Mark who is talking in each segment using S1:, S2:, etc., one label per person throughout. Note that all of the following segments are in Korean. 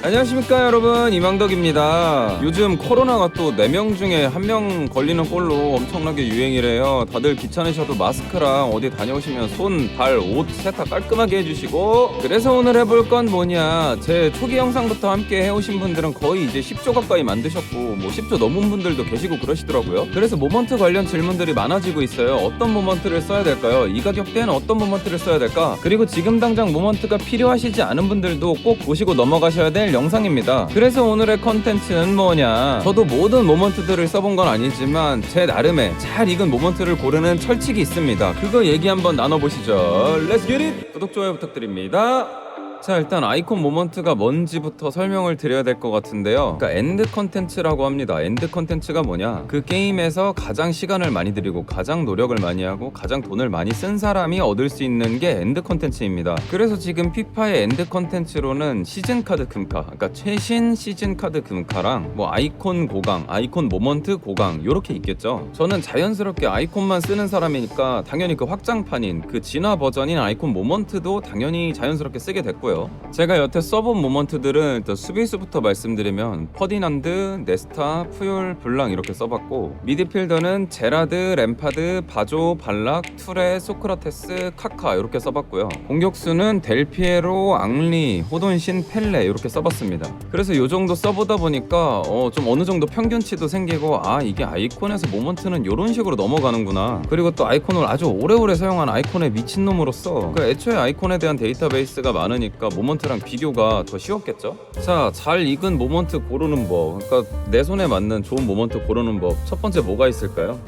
S1: 안녕하십니까 여러분. 이망덕입니다. 요즘 코로나가 또 4명 중에 1명 걸리는 꼴로 엄청나게 유행이래요. 다들 귀찮으셔도 마스크랑 어디 다녀오시면 손, 발, 옷 세탁 깔끔하게 해주시고. 그래서 오늘 해볼 건 뭐냐. 제 초기 영상부터 함께 해오신 분들은 거의 이제 10조 가까이 만드셨고 뭐 10조 넘은 분들도 계시고 그러시더라고요. 그래서 모먼트 관련 질문들이 많아지고 있어요. 어떤 모먼트를 써야 될까요? 이 가격대에는 어떤 모먼트를 써야 될까? 그리고 지금 당장 모먼트가 필요하시지 않은 분들도 꼭 보시고 넘어가셔야 될 영상입니다. 그래서 오늘의 컨텐츠는 뭐냐? 저도 모든 모먼트들을 써본 건 아니지만 제 나름의 잘 익은 모먼트를 고르는 철칙이 있습니다. 그거 얘기 한번 나눠보시죠. Let's get it! 구독, 좋아요 부탁드립니다. 자 일단 아이콘 모먼트가 뭔지부터 설명을 드려야 될 것 같은데요. 그러니까 엔드 컨텐츠라고 합니다. 엔드 컨텐츠가 뭐냐? 그 게임에서 가장 시간을 많이 들이고 가장 노력을 많이 하고 가장 돈을 많이 쓴 사람이 얻을 수 있는 게 엔드 컨텐츠입니다. 그래서 지금 피파의 엔드 컨텐츠로는 시즌 카드 금카 그러니까 최신 시즌 카드 금카랑 뭐 아이콘 고강 아이콘 모먼트 고강 요렇게 있겠죠. 저는 자연스럽게 아이콘만 쓰는 사람이니까 당연히 그 확장판인 그 진화 버전인 아이콘 모먼트도 당연히 자연스럽게 쓰게 됐고 요. 제가 여태 써본 모먼트들은 일단 수비수부터 말씀드리면 퍼디난드, 네스타, 푸율, 블랑 이렇게 써봤고 미드필더는 제라드, 램파드, 바조, 발락, 투레, 소크라테스, 카카 이렇게 써봤고요. 공격수는 델피에로, 앙리, 호돈신, 펠레 이렇게 써봤습니다. 그래서 요 정도 써보다 보니까 어, 좀 어느 정도 평균치도 생기고 아 이게 아이콘에서 모먼트는 이런 식으로 넘어가는구나. 그리고 또 아이콘을 아주 오래오래 사용한 아이콘의 미친놈으로서 그 애초에 아이콘에 대한 데이터베이스가 많으니까 모먼트랑 비교가 더 쉬웠겠죠 자 잘 익은 모먼트 고르는 법 그러니까 내 손에 맞는 좋은 모먼트 고르는 법 첫 번째 뭐가 있을까요?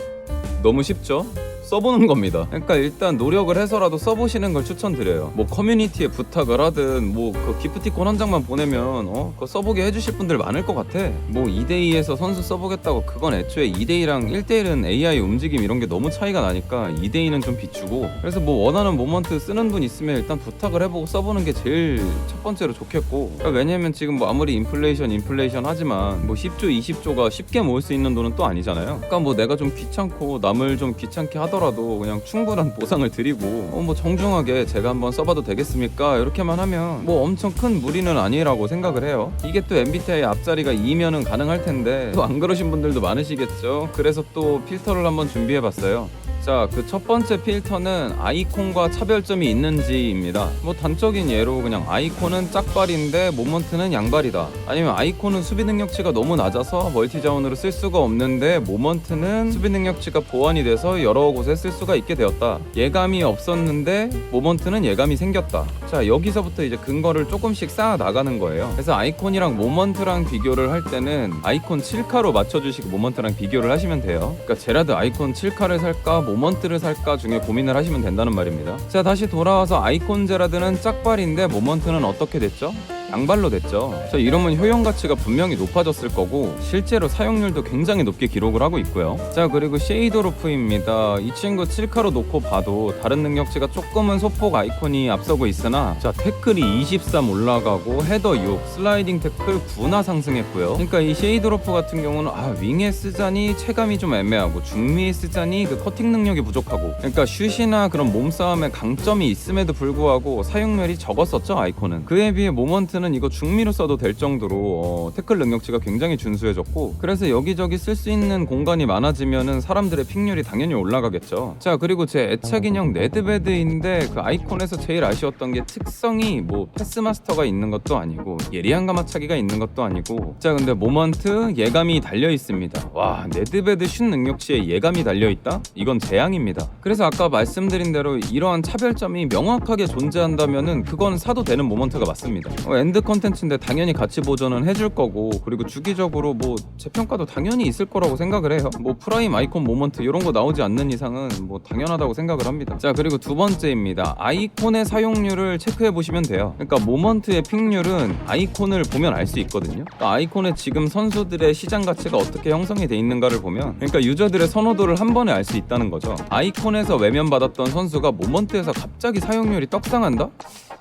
S1: 너무 쉽죠? 써보는 겁니다. 그러니까 일단 노력을 해서라도 써보시는 걸 추천드려요. 뭐 커뮤니티에 부탁을 하든 뭐 그 기프티콘 한 장만 보내면 어 그거 써보게 해주실 분들 많을 것 같아. 뭐 2대2에서 선수 써보겠다고 그건 애초에 2대2랑 1대1은 AI 움직임 이런 게 너무 차이가 나니까 2대2는 좀 비추고 그래서 뭐 원하는 모먼트 쓰는 분 있으면 일단 부탁을 해보고 써보는 게 제일 첫 번째로 좋겠고 그러니까 왜냐면 지금 뭐 아무리 인플레이션 인플레이션 하지만 뭐 10조 20조가 쉽게 모을 수 있는 돈은 또 아니잖아요. 그러니까 뭐 내가 좀 귀찮고 남을 좀 귀찮게 하더라도 하더라도 그냥 충분한 보상을 드리고 어, 뭐 정중하게 제가 한번 써봐도 되겠습니까? 이렇게만 하면 뭐 엄청 큰 무리는 아니라고 생각을 해요. 이게 또 MBTI 앞자리가 2면은 가능할 텐데 또 안 그러신 분들도 많으시겠죠. 그래서 또 필터를 한번 준비해봤어요. 자, 그 첫 번째 필터는 아이콘과 차별점이 있는지입니다. 뭐 단적인 예로 그냥 아이콘은 짝발인데 모먼트는 양발이다. 아니면 아이콘은 수비 능력치가 너무 낮아서 멀티 자원으로 쓸 수가 없는데 모먼트는 수비 능력치가 보완이 돼서 여러 곳에 쓸 수가 있게 되었다. 예감이 없었는데 모먼트는 예감이 생겼다. 자, 여기서부터 이제 근거를 조금씩 쌓아 나가는 거예요. 그래서 아이콘이랑 모먼트랑 비교를 할 때는 아이콘 7카로 맞춰 주시고 모먼트랑 비교를 하시면 돼요. 그러니까 제라드 아이콘 7카를 살까 모먼트를 살까 중에 고민을 하시면 된다는 말입니다. 자 다시 돌아와서 아이콘 제라드는 짝발인데 모먼트는 어떻게 됐죠? 양발로 됐죠. 자 이러면 효용 가치가 분명히 높아졌을 거고 실제로 사용률도 굉장히 높게 기록을 하고 있고요. 자 그리고 쉐이도로프입니다. 이 친구 7카로 놓고 봐도 다른 능력치가 조금은 소폭 아이콘이 앞서고 있으나 자 태클이 23 올라가고 헤더 6, 슬라이딩 태클 9나 상승했고요. 그러니까 이 쉐이도로프 같은 경우는 아 윙에 쓰자니 체감이 좀 애매하고 중미에 쓰자니 그 커팅 능력이 부족하고 그러니까 슛이나 그런 몸싸움에 강점이 있음에도 불구하고 사용률이 적었었죠 아이콘은. 그에 비해 모먼트 는 이거 중미로 써도 될 정도로 어, 태클 능력치가 굉장히 준수해졌고 그래서 여기저기 쓸 수 있는 공간이 많아지면은 사람들의 픽률이 당연히 올라가겠죠. 자 그리고 제 애착 인형 네드베드인데 그 아이콘에서 제일 아쉬웠던 게 특성이 뭐 패스 마스터가 있는 것도 아니고 예리한 가마차기가 있는 것도 아니고 자 근데 모먼트 예감이 달려 있습니다. 와 네드베드 슛 능력치에 예감이 달려 있다? 이건 재앙입니다. 그래서 아까 말씀드린 대로 이러한 차별점이 명확하게 존재한다면은 그건 사도 되는 모먼트가 맞습니다. 어, 엔드 컨텐츠인데 당연히 가치 보존은 해줄 거고 그리고 주기적으로 뭐 재평가도 당연히 있을 거라고 생각을 해요. 뭐 프라임 아이콘 모먼트 이런 거 나오지 않는 이상은 뭐 당연하다고 생각을 합니다. 자 그리고 두 번째입니다. 아이콘의 사용률을 체크해 보시면 돼요. 그러니까 모먼트의 픽률은 아이콘을 보면 알 수 있거든요. 그러니까 아이콘의 지금 선수들의 시장 가치가 어떻게 형성이 돼 있는가를 보면 그러니까 유저들의 선호도를 한 번에 알 수 있다는 거죠. 아이콘에서 외면받았던 선수가 모먼트에서 갑자기 사용률이 떡상한다?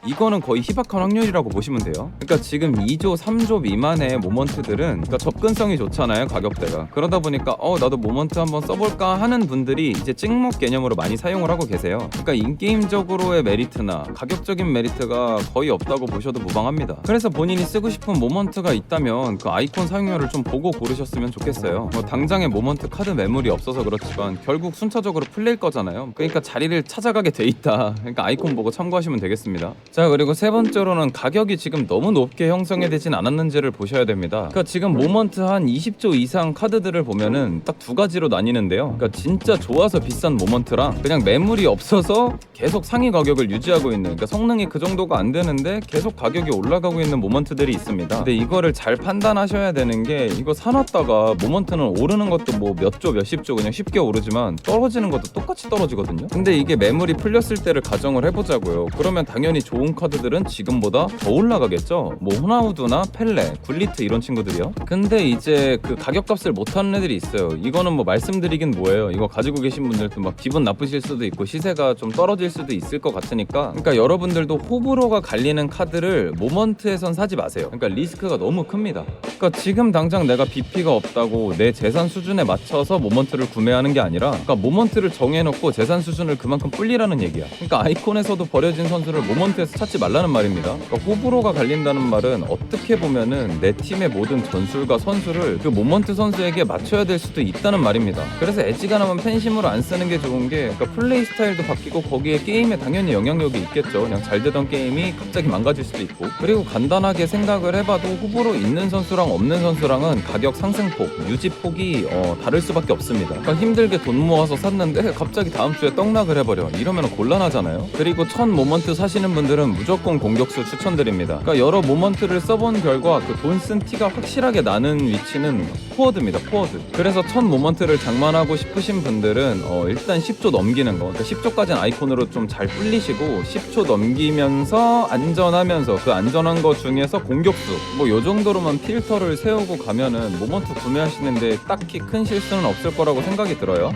S1: 이거는 거의 희박한 확률이라고 보시면 돼요. 그러니까 지금 2조, 3조 미만의 모먼트들은 그러니까 접근성이 좋잖아요, 가격대가. 그러다 보니까 어 나도 모먼트 한번 써볼까 하는 분들이 이제 찍먹 개념으로 많이 사용을 하고 계세요. 그러니까 인게임적으로의 메리트나 가격적인 메리트가 거의 없다고 보셔도 무방합니다. 그래서 본인이 쓰고 싶은 모먼트가 있다면 그 아이콘 사용료를 좀 보고 고르셨으면 좋겠어요. 뭐 당장에 모먼트 카드 매물이 없어서 그렇지만 결국 순차적으로 풀릴 거잖아요. 그러니까 자리를 찾아가게 돼 있다. 그러니까 아이콘 보고 참고하시면 되겠습니다. 자 그리고 세 번째로는 가격이 지금 너무 높게 형성이 되진 않았는지를 보셔야 됩니다. 그러니까 지금 모먼트 한 20조 이상 카드들을 보면은 딱 두 가지로 나뉘는데요. 그러니까 진짜 좋아서 비싼 모먼트랑 그냥 매물이 없어서 계속 상위 가격을 유지하고 있는 그러니까 성능이 그 정도가 안 되는데 계속 가격이 올라가고 있는 모먼트들이 있습니다. 근데 이거를 잘 판단하셔야 되는 게 이거 사놨다가 모먼트는 오르는 것도 뭐 몇 조 몇십 조 그냥 쉽게 오르지만 떨어지는 것도 똑같이 떨어지거든요. 근데 이게 매물이 풀렸을 때를 가정을 해보자고요. 그러면 당연히 좋은 카드들은 지금보다 더 올라가겠죠. 뭐 호나우두나 펠레, 굴리트 이런 친구들이요. 근데 이제 그 가격값을 못하는 애들이 있어요. 이거는 뭐 말씀드리긴 뭐예요. 이거 가지고 계신 분들도 막 기분 나쁘실 수도 있고 시세가 좀 떨어질 수도 있을 것 같으니까. 그러니까 여러분들도 호불호가 갈리는 카드를 모먼트에선 사지 마세요. 그러니까 리스크가 너무 큽니다. 그러니까 지금 당장 내가 BP가 없다고 내 재산 수준에 맞춰서 모먼트를 구매하는 게 아니라 그러니까 모먼트를 정해놓고 재산 수준을 그만큼 불리라는 얘기야. 그러니까 아이콘에서도 버려진 선수를 모먼트에서 찾지 말라는 말입니다. 그러니까 호불호가 갈린다는 말은 어떻게 보면은 내 팀의 모든 전술과 선수를 그 모먼트 선수에게 맞춰야 될 수도 있다는 말입니다. 그래서 애지간하면 팬심으로 안 쓰는 게 좋은 게 그러니까 플레이 스타일도 바뀌고 거기에 게임에 당연히 영향력이 있겠죠. 그냥 잘 되던 게임이 갑자기 망가질 수도 있고 그리고 간단하게 생각을 해봐도 호불호 있는 선수랑 없는 선수랑은 가격 상승폭, 유지폭이 어, 다를 수밖에 없습니다. 그러니까 힘들게 돈 모아서 샀는데 갑자기 다음 주에 떡락을 해버려. 이러면 곤란하잖아요. 그리고 첫 모먼트 사시는 분들은 무조건 공격수 추천드립니다. 그러니까 여러 모먼트를 써본 결과 그 돈 쓴 티가 확실하게 나는 위치는 포워드입니다. 포워드. 그래서 첫 모먼트를 장만하고 싶으신 분들은 어, 일단 10조 넘기는 거. 그러니까 10조까지는 아이콘으로 좀잘 불리시고 10초 넘기면서 안전하면서 그 안전한 거 중에서 공격수 뭐 요 정도로만 필터를 세우고 가면은 모먼트 구매하시는데 딱히 큰 실수는 없을 거라고 생각이 들어요.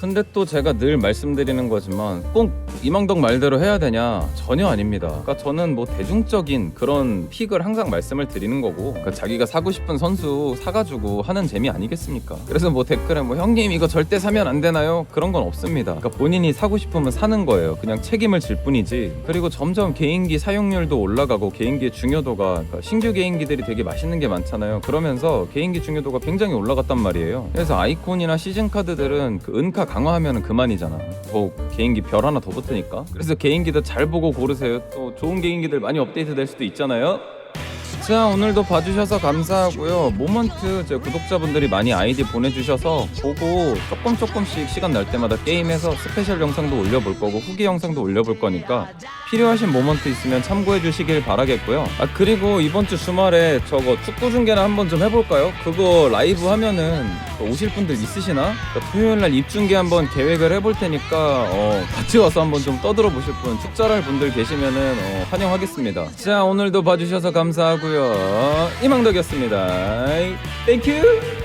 S1: 근데 또 제가 늘 말씀드리는 거지만 꼭 이망덕 말대로 해야 되냐 전혀 아닙니다. 그러니까 저는 뭐 대중적인 그런 픽을 항상 말씀을 드리는 거고 그러니까 자기가 사고 싶은 선수 사가지고 하는 재미 아니겠습니까? 그래서 뭐 댓글에 뭐 형님 이거 절대 사면 안 되나요? 그런 건 없습니다. 그러니까 본인이 사고 싶으면 사는 거예요. 그냥 책임을 질 뿐이지. 그리고 점점 개인기 사용률도 올라가고 개인기의 중요도가 그러니까 신규 개인기들이 되게 맛있는 게 많잖아요. 그러면서 개인기 중요도가 굉장히 올라갔단 말이에요. 그래서 아이콘이나 시즌 카드들은 그 은카 강화하면 그만이잖아. 더 개인기 별 하나 더 붙 으니까. 그래서 개인기도 잘 보고 고르세요. 또 좋은 개인기들 많이 업데이트 될 수도 있잖아요. 자 오늘도 봐주셔서 감사하고요 모먼트 제 구독자분들이 많이 아이디 보내주셔서 보고 조금 조금씩 시간 날 때마다 게임에서 스페셜 영상도 올려볼 거고 후기 영상도 올려볼 거니까 필요하신 모먼트 있으면 참고해 주시길 바라겠고요 아 그리고 이번 주 주말에 저거 축구 중계나 한번 좀 해볼까요? 그거 라이브 하면은 또 오실 분들 있으시나? 그러니까 토요일날 입중계 한번 계획을 해볼 테니까 어, 같이 와서 한번 좀 떠들어 보실 분 축절할 분들 계시면은 어, 환영하겠습니다 자 오늘도 봐주셔서 감사하 고요. 이망덕이었습니다. 땡큐